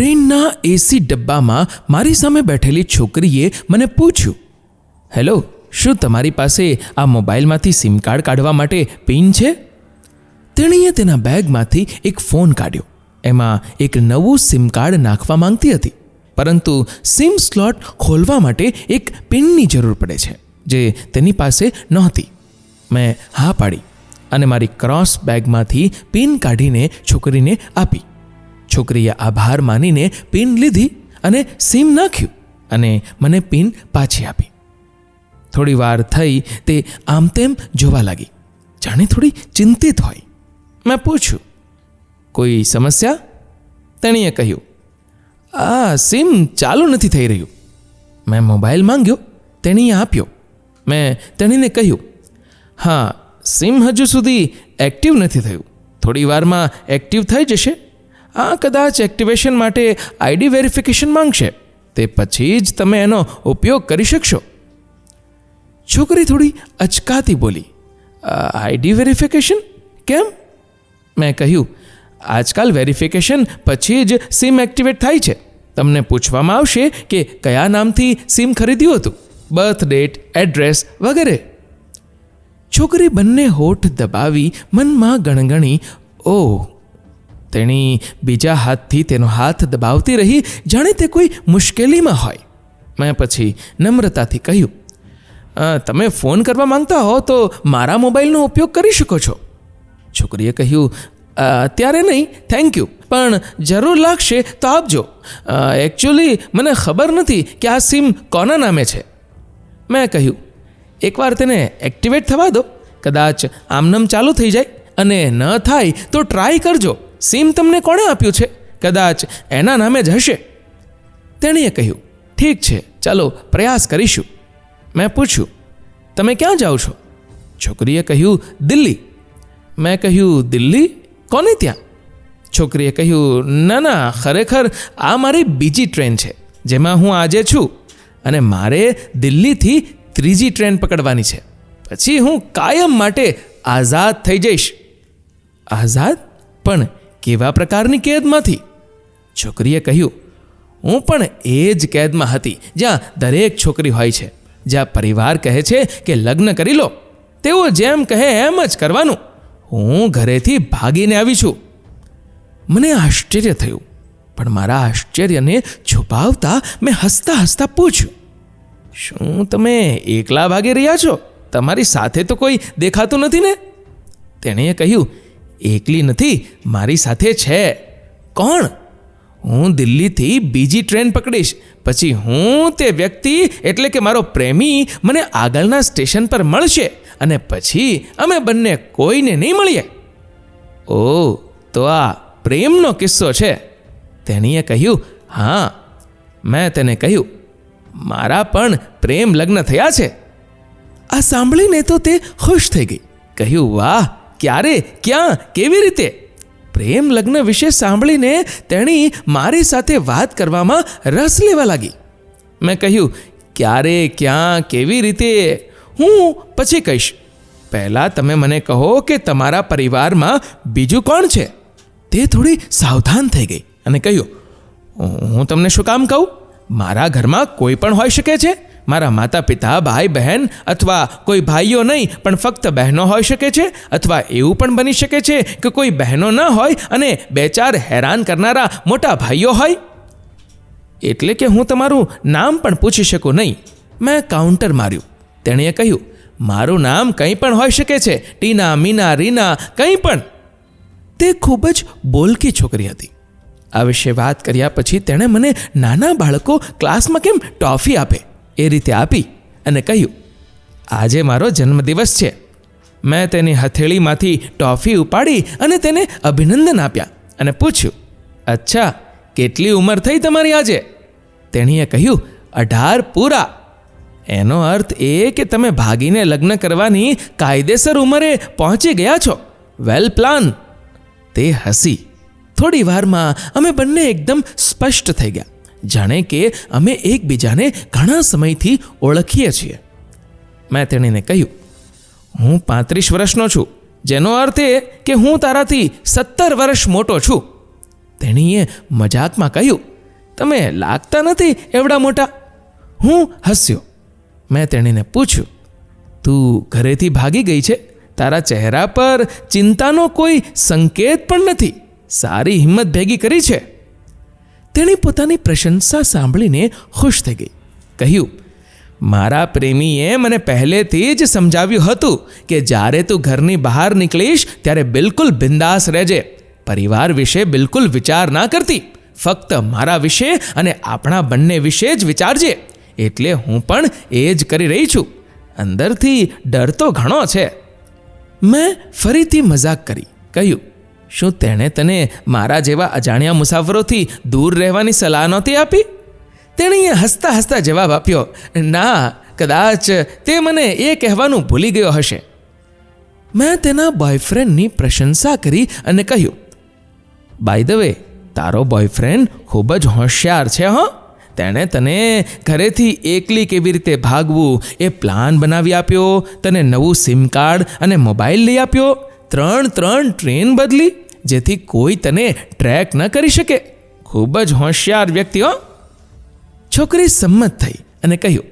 ટ્રેનના એસી ડબ્બામાં મારી સામે બેઠેલી છોકરીએ મને પૂછ્યું, હેલો, શું તમારી પાસે આ મોબાઈલમાંથી સિમ કાર્ડ કાઢવા માટે પિન છે? તેણીએ તેના બેગમાંથી એક ફોન કાઢ્યો. એમાં એક નવું સિમ કાર્ડ નાખવા માંગતી હતી. પરંતુ સિમ સ્લોટ ખોલવા માટે એક પિનની જરૂર પડે છે, જે તેની પાસે નહોતી. મેં હા પાડી અને મારી ક્રોસ બેગમાંથી પિન કાઢીને છોકરીને આપી. છોકરીએ આભાર માનીને પિન લીધી અને સીમ નાખ્યું અને મને પિન પાછી આપી. થોડી વાર થઈ તે આમ તેમ જોવા લાગી. જાણે થોડી ચિંતિત હોય. મેં પૂછ્યું, કોઈ સમસ્યા? તેણીએ કહ્યું, આ સિમ ચાલુ નથી થઈ રહ્યું. મેં મોબાઈલ માંગ્યો, તેણીએ આપ્યો. મેં તેણીને કહ્યું, હા, સિમ હજુ સુધી એક્ટિવ નથી થયું. થોડી વારમાં એક્ટિવ થઈ જશે. આ કદાચ એક્ટિવેશન માટે આઈડી વેરિફિકેશન માંગશે. તે પછી જ તમે એનો ઉપયોગ કરી શકશો. છોકરી થોડી અચકાતી બોલી આઈડી વેરિફિકેશન કેમ? મેં કહ્યું, આજકાલ વેરિફિકેશન પછી જ સિમ એક્ટિવેટ થાય છે. તમને પૂછવામાં આવશે કે કયા નામથી સિમ ખરીદ્યું હતું બર્થ ડેટ એડ્રેસ વગેરે. છોકરી બંને હોઠ દબાવી મનમાં ગણગણી ઓ તેણી બીજા હાથથી તેનો હાથ દબાવતી રહી. જાણે તે કોઈ મુશ્કેલીમાં હોય. મેં પછી નમ્રતાથી કહ્યું તમે ફોન કરવા માંગતા હો તો મારા મોબાઈલનો ઉપયોગ કરી શકો છો. છોકરીએ કહ્યું અત્યારે નહીં થેન્ક યુ પણ જરૂર લાગશે તો આપજો. એકચ્યુઅલી મને ખબર નથી કે આ સિમ કોના નામે છે. મેં કહ્યું, એકવાર તેને એક્ટિવેટ થવા દો. કદાચ આમનામ ચાલુ થઈ જાય અને ન થાય તો ટ્રાય કરજો. સિમ તમને કોણે આપ્યું છે? કદાચ એના નામે જ હશે. તેણીએ કહ્યું, ઠીક છે, ચાલો પ્રયાસ કરીશું. મેં પૂછ્યું, તમે ક્યાં જાઓ છો? છોકરીએ કહ્યું, દિલ્હી. મેં કહ્યું, દિલ્હી? કોને ત્યાં? છોકરીએ કહ્યું, ના ના, ખરેખર આ મારી બીજી ટ્રેન છે, જેમાં હું આજે છું અને મારે દિલ્હીથી ત્રીજી ટ્રેન પકડવાની છે. પછી હું કાયમ માટે આઝાદ થઈ જઈશ. આઝાદ? પણ કેવા પ્રકારની કેદમાંથી? છોકરીએ કહ્યું, હું પણ એ જ કેદમાં હતી, જ્યાં દરેક છોકરી હોય છે. જ્યાં પરિવાર કહે છે કે લગ્ન કરી લો. તેઓ જેમ કહે એમ જ કરવાનું. હું ઘરેથી ભાગીને આવી છું. મને આશ્ચર્ય થયું, પણ મારા આશ્ચર્યને છુપાવતા મેં હસતા હસતા પૂછ્યું, શું તમે એકલા ભાગી રહ્યા છો? તમારી સાથે તો કોઈ દેખાતું નથી ને? તેણે કહ્યું એકલી નથી, મારી સાથે છે. કોણ? હું દિલ્હીથી બીજી ટ્રેન પકડીશ. પછી હું તે વ્યક્તિ, એટલે કે મારો પ્રેમી, મને આગળના સ્ટેશન પર મળશે. અને પછી અમે બંને કોઈને નહીં મળીએ. ઓ, તો આ પ્રેમનો કિસ્સો છે. તેણીએ કહ્યું, હા. મેં તેને કહ્યું, મારા પણ પ્રેમ લગ્ન થયા છે. આ સાંભળીને તો તે ખુશ થઈ ગઈ. કહ્યું, વાહ ક્યારે, ક્યાં, કેવી રીતે? પ્રેમ લગ્ન વિશે સાંભળીને તેણી મારી સાથે વાત કરવામાં રસ લેવા લાગી. મેં કહ્યું, ક્યારે, ક્યાં, કેવી રીતે? હું પછી કહીશ, પહેલાં તમે મને કહો કે તમારા પરિવારમાં બીજું કોણ છે? તે થોડી સાવધાન થઈ ગઈ અને કહ્યું, હું તમને શું કામ કહું? મારા ઘરમાં કોઈ પણ હોઈ શકે છે? મારા માતા પિતા ભાઈ બહેન અથવા કોઈ ભાઈઓ નહીં, પણ ફક્ત બહેનો હોઈ શકે છે અથવા એવું પણ બની શકે છે કે કોઈ બહેનો ન હોય અને બે ચાર હેરાન કરનારા મોટા ભાઈઓ હોય. એટલે કે હું તમારું નામ પણ પૂછી શકું નહીં. મેં કાઉન્ટર માર્યું. તેણીએ કહ્યું, મારું નામ કંઈ પણ હોઈ શકે છે. ટીના, મીના, રીના, કંઈ પણ. તે ખૂબ જ બોલકી છોકરી હતી. આ વિશે વાત કર્યા પછી તેણે મને નાના બાળકો ક્લાસમાં કેમ ટોફી આપે? એ રીતે આપી અને કહ્યું, આજે મારો જન્મદિવસ છે. મેં તેની હથેળીમાંથી ટોફી ઉપાડી અને તેને અભિનંદન આપ્યા અને પૂછ્યું, અચ્છા, કેટલી ઉંમર થઈ તમારી આજે? તેણીએ કહ્યું, અઢાર પૂરા. એનો અર્થ એ કે તમે ભાગીને લગ્ન કરવાની કાયદેસર ઉંમરે પહોંચી ગયા છો. વેલ પ્લાન તે હસી. થોડી વારમાં અમે બંને એકદમ સ્પષ્ટ થઈ ગયા. જાણે કે અમે એકબીજાને ઘણા સમયથી ઓળખીએ છીએ. મેં તેણીને કહ્યું, હું પાંત્રીસ વર્ષનો છું, જેનો અર્થ એ કે હું તારાથી સત્તર વર્ષ મોટો છું. તેણીએ મજાકમાં કહ્યું, તમે લાગતા નથી એવડા મોટા? હું હસ્યો. મેં તેણીને પૂછ્યું, તું ઘરેથી ભાગી ગઈ છે? તારા ચહેરા પર ચિંતાનો કોઈ સંકેત પણ નથી? સારી હિંમત ભેગી કરી છે? તેણી પોતાની પ્રશંસા સાંભળીને ખુશ થઈ ગઈ. કહ્યું, મારા પ્રેમીએ મને પહેલેથી જ સમજાવ્યું હતું કે જ્યારે તું ઘરની બહાર નીકળીશ, ત્યારે બિલકુલ બિંદાસ રહેજે. પરિવાર વિશે બિલકુલ વિચાર ના કરતી. ફક્ત મારા વિશે અને આપણા બંને વિશે જ વિચારજે. એટલે હું પણ એ જ કરી રહી છું. અંદરથી ડર તો ઘણો છે. મેં ફરીથી મજાક કરી, કહ્યું શું તેણે તને મારા જેવા અજાણ્યા મુસાફરોથી દૂર રહેવાની સલાહ નહોતી આપી? તેણીએ હસતા હસતા જવાબ આપ્યો, ના, કદાચ તે મને એ કહેવાનું ભૂલી ગયો હશે. મેં તેના બોયફ્રેન્ડની પ્રશંસા કરી અને કહ્યું બાય ધ વે તારો બોયફ્રેન્ડ ખૂબ જ હોશિયાર છે, હો. તેણે તને ઘરેથી એકલી કેવી રીતે ભાગવું એ પ્લાન બનાવી આપ્યો, તને નવું સિમ કાર્ડ અને મોબાઈલ લઈ આપ્યો ત્રણ ત્રણ ટ્રેન બદલી, જેથી કોઈ તને ટ્રેક ન કરી શકે. ખૂબ જ હોશિયાર વ્યક્તિ હો. છોકરી સંમત થઈ અને કહ્યું,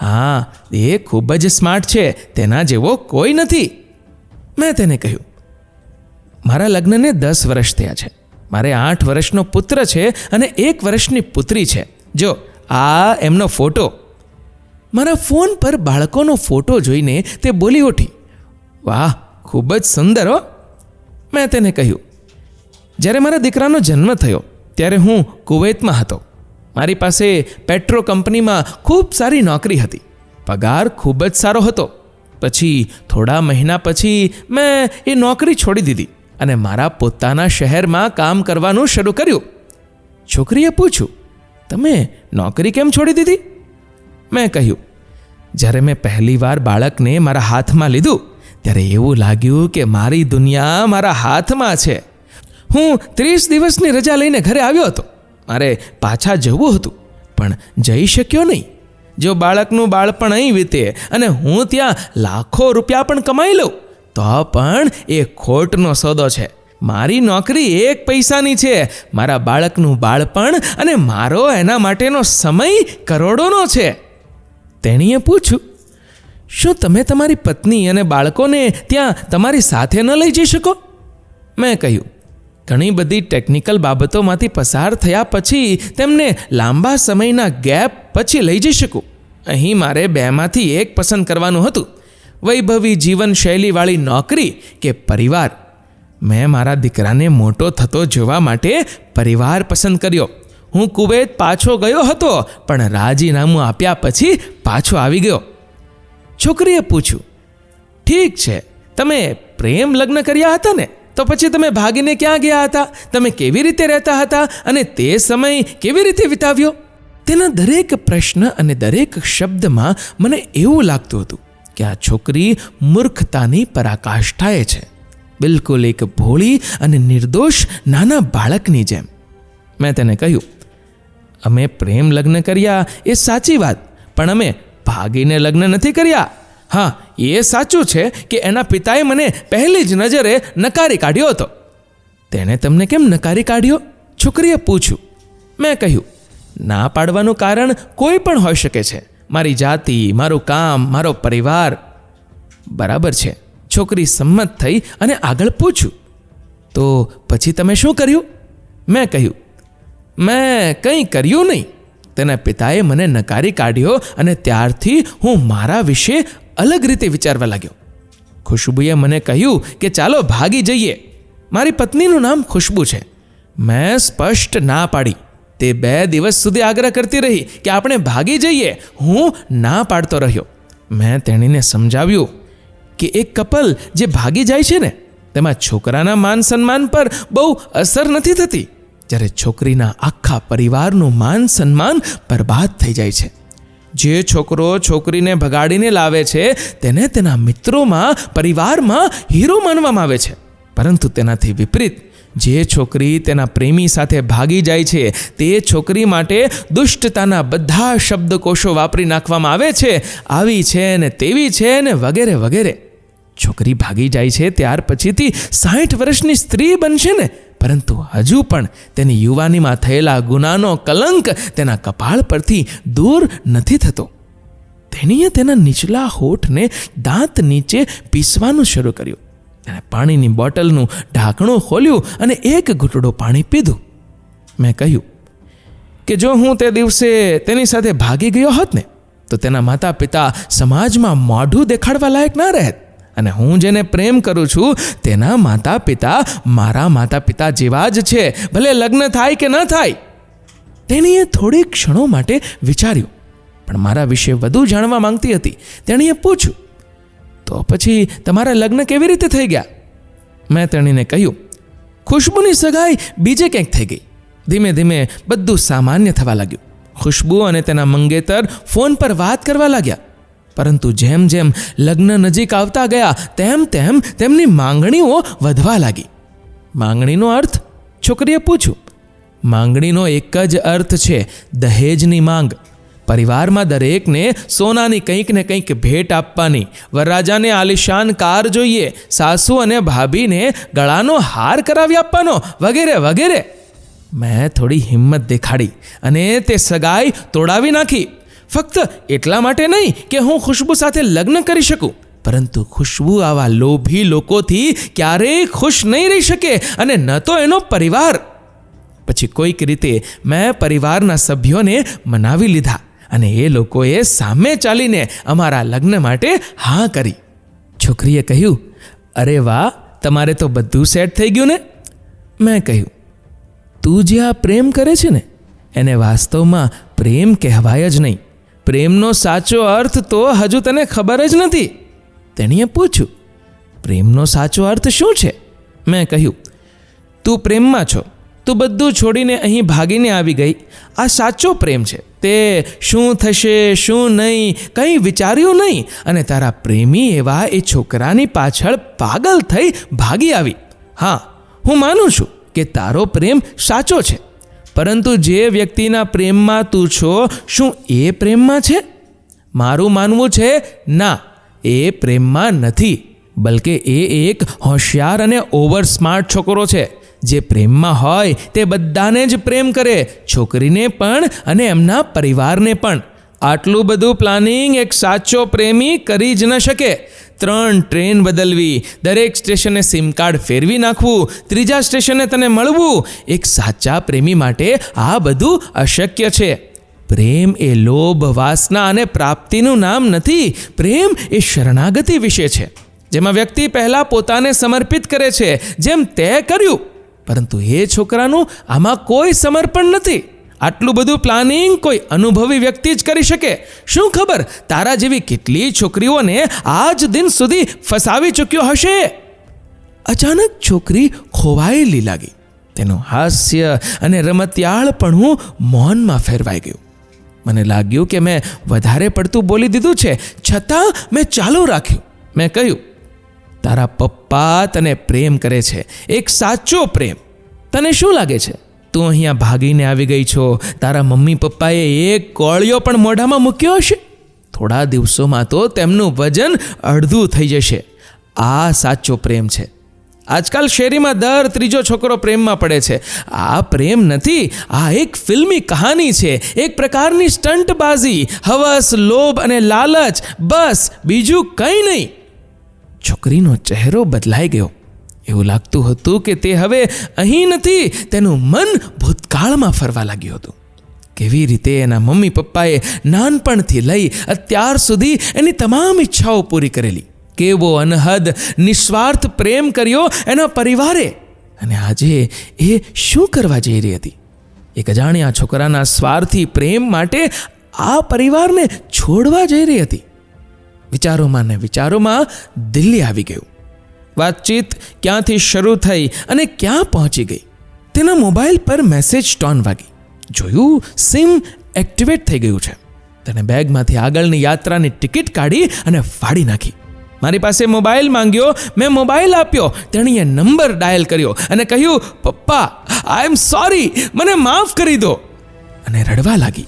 હા, એ ખૂબ જ સ્માર્ટ છે, તેના જેવો કોઈ નથી. મેં તેને કહ્યું, મારા લગ્નને દસ વર્ષ થયા છે. મારે આઠ વર્ષનો પુત્ર છે અને એક વર્ષની પુત્રી છે. જો, આ એમનો ફોટો. મારા ફોન પર બાળકોનો ફોટો જોઈને તે બોલી ઉઠી, વાહ ખૂબ જ સુંદર, હો. મેં તેને કહ્યું, જ્યારે મારા દીકરાનો જન્મ થયો, ત્યારે હું કુવૈતમાં હતો. મારી પાસે પેટ્રો કંપનીમાં ખૂબ સારી નોકરી હતી. પગાર ખૂબ જ સારો હતો. પછી થોડા મહિના પછી મેં એ નોકરી છોડી દીધી અને મારા પોતાના શહેરમાં કામ કરવાનું શરૂ કર્યું. છોકરીએ પૂછ્યું, તમે નોકરી કેમ છોડી દીધી? મેં કહ્યું, જ્યારે મેં પહેલીવાર બાળકને મારા હાથમાં લીધું ત્યારે એવું લાગ્યું કે મારી દુનિયા મારા હાથમાં છે. હું ત્રીસ દિવસની રજા લઈને ઘરે આવ્યો હતો. મારે પાછા જવું હતું, પણ જઈ શક્યો નહીં. જો બાળકનું બાળપણ અહીં વીતે અને હું ત્યાં લાખો રૂપિયા પણ કમાઈ લઉં, તો પણ એ ખોટનો સોદો છે. મારી નોકરી એક પૈસાની છે, મારા બાળકનું બાળપણ અને મારો એના માટેનો સમય કરોડોનો છે. તેણીએ પૂછ્યું શું તમે તમારી પત્ની અને બાળકોને ત્યાં તમારી સાથે ન લઈ જઈ શકો? મેં કહ્યું, ઘણી બધી ટેકનિકલ બાબતોમાંથી પસાર થયા પછી તેમને લાંબા સમયના ગેપ પછી લઈ જઈ શકું. અહીં મારે બેમાંથી એક પસંદ કરવાનું હતું. વૈભવી જીવનશૈલીવાળી નોકરી કે પરિવાર? મેં મારા દીકરાને મોટો થતો જોવા માટે પરિવાર પસંદ કર્યો. હું કુવૈત પાછો ગયો હતો, પણ રાજીનામું આપ્યા પછી પાછો આવી ગયો. છોકરીએ પૂછ્યું, ઠીક છે, તમે પ્રેમ લગ્ન કર્યા હતા ને? તો પછી તમે ભાગીને ક્યાં ગયા હતા? તમે કેવી રીતે રહેતા હતા અને તે સમય કેવી રીતે વિતાવ્યો? તેના દરેક પ્રશ્ન અને દરેક શબ્દમાં મને એવું લાગતું હતું કે આ છોકરી મૂર્ખતાની પરાકાષ્ઠાએ છે. બિલકુલ એક ભોળી અને નિર્દોષ નાના બાળકની જેમ. મેં તેને કહ્યું, અમે પ્રેમ લગ્ન કર્યા એ સાચી વાત, પણ અમે ભાગીને લગ્ન નથી કર્યા? હા, એ સાચું છે કે એના પિતાએ મને પહેલી જ નજરે નકારી કાઢ્યો હતો. તેણે તમને કેમ નકારી કાઢ્યો? છોકરીએ પૂછ્યું. મેં કહ્યું, ના પાડવાનું કારણ કોઈ પણ હોઈ શકે છે. મારી જાતિ, મારું કામ, મારો પરિવાર. બરાબર છે. છોકરી સંમત થઈ અને આગળ પૂછ્યું, તો પછી તમે શું કર્યું? મેં કહ્યું, મેં કંઈ કર્યું નહીં. તેના પિતાએ મને નકારી કાઢ્યો અને ત્યારથી હું મારા વિશે અલગ રીતે વિચારવા લાગ્યો. ખુશ્બુએ મને કહ્યું કે ચાલો ભાગી જઈએ. મારી પત્નીનું નામ ખુશ્બુ છે. મેં સ્પષ્ટ ના પાડી. તે બે દિવસ સુધી આગ્રહ કરતી રહી કે આપણે ભાગી જઈએ. હું ના પાડતો રહ્યો. મેં તેણીને સમજાવ્યું કે એક કપલ જે ભાગી જાય છે ને, તેમાં છોકરાના માન સન્માન પર બહુ અસર નથી થતી. જ્યારે છોકરીના આખા પરિવારનું માન સન્માન બરબાદ થઈ જાય છે. જે છોકરો છોકરીને ભગાડીને લાવે છે, તેને તેના મિત્રોમાં, પરિવારમાં હીરો માનવામાં આવે છે. પરંતુ તેનાથી વિપરીત, જે છોકરી તેના પ્રેમી સાથે ભાગી જાય છે, તે છોકરી માટે દુષ્ટતાના બધા શબ્દકોશો વાપરી નાખવામાં આવે છે, આવી છે ને તેવી છે ને વગેરે વગેરે. છોકરી ભાગી જાય છે, ત્યાર પછીથી સાઠ વર્ષની સ્ત્રી બનશે ને? પરંતુ હજુ પણ તેની યુવાનીમાં થયેલા ગુનાનો કલંક તેના કપાળ પરથી દૂર નથી થતો. તેણીએ તેના નીચલા હોઠને દાંત નીચે પીસવાનું શરૂ કર્યું. તેણે પાણીની બોટલનું ઢાંકણું ખોલ્યું અને એક ઘૂંટડો પાણી પીધું. મેં કહ્યું, કે જો હું તે દિવસે તેની સાથે ભાગી ગયો હોત ને, તો તેના માતા પિતા સમાજમાં મોઢું દેખાડવા લાયક ના રહેત. અને હું જેને પ્રેમ કરું છું, તેના માતા પિતા મારા માતા પિતા જેવા જ છે. ભલે લગ્ન થાય કે ન થાય, તેણીએ થોડી ક્ષણો માટે વિચાર્યું. પણ મારા વિશે વધુ જાણવા માંગતી હતી. તેણીએ પૂછ્યું, તો પછી તમારા લગ્ન કેવી રીતે થઈ ગયા? મેં તેણીને કહ્યું, ખુશ્બુની સગાઈ બીજે ક્યાંક થઈ ગઈ. ધીમે ધીમે બધું સામાન્ય થવા લાગ્યું. ખુશ્બુ અને તેના મંગેતર ફોન પર વાત કરવા લાગ્યા. પરંતુ જેમ જેમ લગ્ન નજીક આવતા ગયા, તેમ તેમ તેમની માંગણીઓ વધવા લાગી. માંગણીનો અર્થ, છોકરીએ પૂછ્યું, માંગણીનો એક જ અર્થ છે દહેજની માંગ. પરિવારમાં દરેકને સોનાની કંઈક ને કંઈક ભેટ આપવાની. વરરાજાને આલિશાન કાર જોઈએ, સાસુ અને ભાભીને ગળાનો હાર કરાવી આપવાનો, વગેરે વગેરે. મેં થોડી હિંમત દેખાડી અને તે સગાઈ તોડાવી નાખી. ફક્ત એટલા માટે નહીં કે હું ખુશ્બુ સાથે લગ્ન કરી શકું. પરંતુ ખુશ્બુ આવા લોભી લોકોથી ક્યારેય ખુશ નહીં રહી શકે અને ન તો એનો પરિવાર. પછી કોઈક રીતે મેં પરિવારના સભ્યોને મનાવી લીધા અને એ લોકોએ સામે ચાલીને અમારા લગ્ન માટે હા કરી. છોકરીએ કહ્યું, અરે વાહ, તમારે તો બધું સેટ થઈ ગયું ને? મેં કહ્યું, તું જે આ પ્રેમ કરે છે ને, એને વાસ્તવમાં પ્રેમ કહેવાય જ નહીં. પ્રેમનો સાચો અર્થ તો હજુ તને ખબર જ નથી. તેણીએ પૂછ્યું, પ્રેમનો સાચો અર્થ શું છે? મેં કહ્યું, તું પ્રેમમાં છો. તું બધું છોડીને અહીં ભાગીને આવી ગઈ. આ સાચો પ્રેમ છે. તે શું થશે, શું નહીં, કંઈ વિચાર્યું નહીં. અને તારા પ્રેમી એવા એ છોકરાની પાછળ પાગલ થઈ ભાગી આવી. હા, હું માનું છું કે તારો પ્રેમ સાચો છે. પરંતુ જે વ્યક્તિના પ્રેમમાં તું છો, શું એ પ્રેમમાં છે? મારું માનવું છે, ના, એ પ્રેમમાં નથી, બલકે એ એક હોશિયાર અને ઓવર સ્માર્ટ છોકરો છે. જે પ્રેમમાં હોય, તે બધાને જ પ્રેમ કરે, છોકરીને પણ અને એમના પરિવારને પણ. આટલું બધું પ્લાનિંગ એક સાચો પ્રેમી કરી જ ન શકે. ત્રણ ટ્રેન બદલવી. દરેક સ્ટેશને સિમ કાર્ડ ફેરવી નાખવું. ત્રીજા સ્ટેશને તને મળવું. એક સાચા પ્રેમી માટે આ બધું અશક્ય છે. પ્રેમ એ લોભ, વાસના અને પ્રાપ્તિનું નામ નથી. પ્રેમ એ શરણાગતિ વિશે છે. જેમાં વ્યક્તિ પહેલાં પોતાને સમર્પિત કરે છે. જેમ તે કર્યું. પરંતુ એ છોકરાનું આમાં કોઈ સમર્પણ નથી. આટલું બધું પ્લાનિંગ કોઈ અનુભવી વ્યક્તિ જ કરી શકે. શું ખબર તારા જેવી કેટલી છોકરીઓને આજ દિન સુધી ફસાવી ચૂક્યો હશે? અચાનક છોકરી ખોવાયેલી લાગી. તેનું હાસ્ય અને રમતિયાળપણું મૌનમાં ફેરવાઈ ગયું. મને લાગ્યું કે મેં વધારે પડતું બોલી દીધું છે. છતાં મેં ચાલુ રાખ્યું. મેં કહ્યું, તારા પપ્પા તને પ્રેમ કરે છે. એક સાચો પ્રેમ. તને શું લાગે છે? તું અહીંયા ભાગીને આવી ગઈ છો. તારા મમ્મી પપ્પાએ એક કોળિયો પણ મોઢામાં મૂક્યો હશે? થોડા દિવસોમાં તો તેમનું વજન અડધું થઈ જશે. આ સાચો પ્રેમ છે. આજકાલ શેરીમાં દર ત્રીજો છોકરો પ્રેમમાં પડે છે. આ પ્રેમ નથી, આ એક ફિલ્મી કહાની છે. એક પ્રકારની સ્ટંટબાજી, હવસ, લોભ અને લાલચ, બસ, બીજું કંઈ નહીં. છોકરીનો ચહેરો બદલાઈ ગયો. એવું લાગતું હતું કે તે હવે અહીં નથી, તેનું મન ભૂતકાળમાં ફરવા લાગ્યું હતું. કેવી રીતે એના મમ્મી પપ્પાએ નાનપણથી લઈ અત્યાર સુધી એની તમામ ઈચ્છાઓ પૂરી કરેલી. કેવો અનહદ, નિસ્વાર્થ પ્રેમ કર્યો એના પરિવારે. અને આજે એ શું કરવા જઈ રહી હતી? એક અજાણ્યા છોકરાના સ્વાર્થી પ્રેમ માટે આ પરિવારને છોડવા જઈ રહી હતી. વિચારોમાં ને વિચારોમાં દિલ્હી આવી ગયું. વાતચીત ક્યાંથી શરૂ થઈ અને ક્યાં પહોંચી ગઈ? તેના મોબાઈલ પર મેસેજ ટોન વાગી. જોયું, સિમ એક્ટિવેટ થઈ ગયું છે. તેણે બેગમાંથી આગળની યાત્રાની ટિકિટ કાઢી અને ફાડી નાખી. મારી પાસે મોબાઈલ માંગ્યો, મેં મોબાઈલ આપ્યો. તેણીએ નંબર ડાયલ કર્યો અને કહ્યું, પપ્પા આઈ એમ સોરી મને માફ કરી દો. અને રડવા લાગી.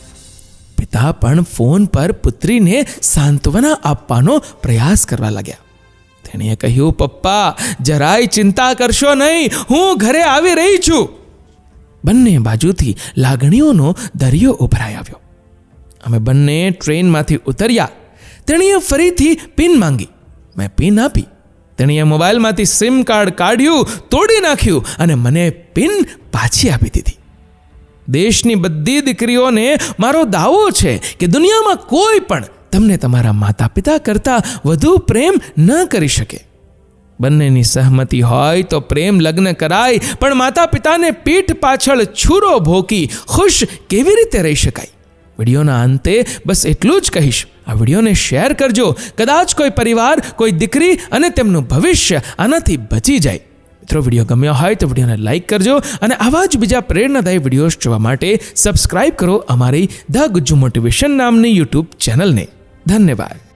પિતા પણ ફોન પર પુત્રીને સાંત્વના આપવાનો પ્રયાસ કરવા લાગ્યા. તેણીએ કહ્યું, પપ્પા, જરાય ચિંતા કરશો નહીં, હું ઘરે આવી રહી છું. બંને બાજુથી લાગણીઓનો દરિયો ઉભરાઈ આવ્યો. અમે બંને ટ્રેનમાંથી ઉતર્યા. તેણીએ ફરીથી પિન માંગી. મેં પિન આપી. તેણીએ મોબાઈલમાંથી સિમ કાર્ડ કાઢ્યું, તોડી નાખ્યું અને મને પિન પાછી આપી દીધી. દેશની બધી દીકરીઓને મારો દાવો છે કે દુનિયામાં કોઈ પણ તમને તમારા માતા પિતા કરતાં વધુ પ્રેમ ન કરી શકે. બંનેની સહમતી હોય તો પ્રેમ લગ્ન કરાય, પણ માતા પિતાને પીઠ પાછળ છૂરો ભોકી ખુશ કેવી રીતે રહી શકાય? વિડીયોના અંતે બસ એટલું જ કહીશ. આ વિડીયોને શેર કરજો. કદાચ કોઈ પરિવાર, કોઈ દીકરી અને તેમનું ભવિષ્ય આનાથી બચી જાય. મિત્રો, વીડિયો ગમ્યો હોય તો વિડીયોને લાઇક કરજો અને આવા જ બીજા પ્રેરણાદાયી વિડીયોઝ જોવા માટે સબસ્ક્રાઇબ કરો અમારી ધ ગુજ્જુ મોટિવેશન નામની યુટ્યુબ ચેનલને. धन्यवाद